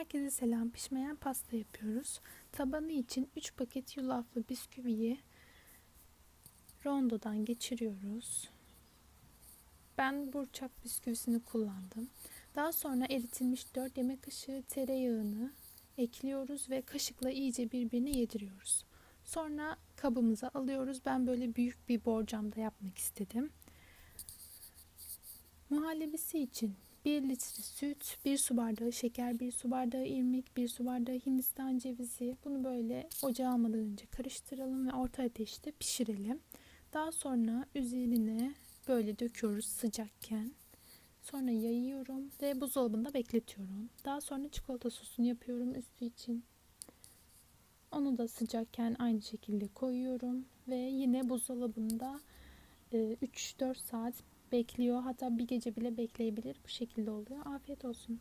Herkese selam. Pişmeyen pasta yapıyoruz. Tabanı için 3 paket yulaflı bisküviyi rondodan geçiriyoruz. Ben burçak bisküvisini kullandım. Daha sonra eritilmiş 4 yemek kaşığı tereyağını ekliyoruz ve kaşıkla iyice birbirine yediriyoruz. Sonra kabımıza alıyoruz. Ben böyle büyük bir borcamda yapmak istedim. Muhallebisi için 1 litre süt, 1 su bardağı şeker, 1 su bardağı irmik, 1 su bardağı hindistan cevizi. Bunu böyle ocağa almadan önce karıştıralım ve orta ateşte pişirelim. Daha sonra üzerine böyle döküyoruz sıcakken. Sonra yayıyorum ve buzdolabında bekletiyorum. Daha sonra çikolata sosunu yapıyorum üstü için. Onu da sıcakken aynı şekilde koyuyorum ve yine buzdolabında 3-4 saat bekliyor. Hatta bir gece bile bekleyebilir. Bu şekilde oluyor. Afiyet olsun.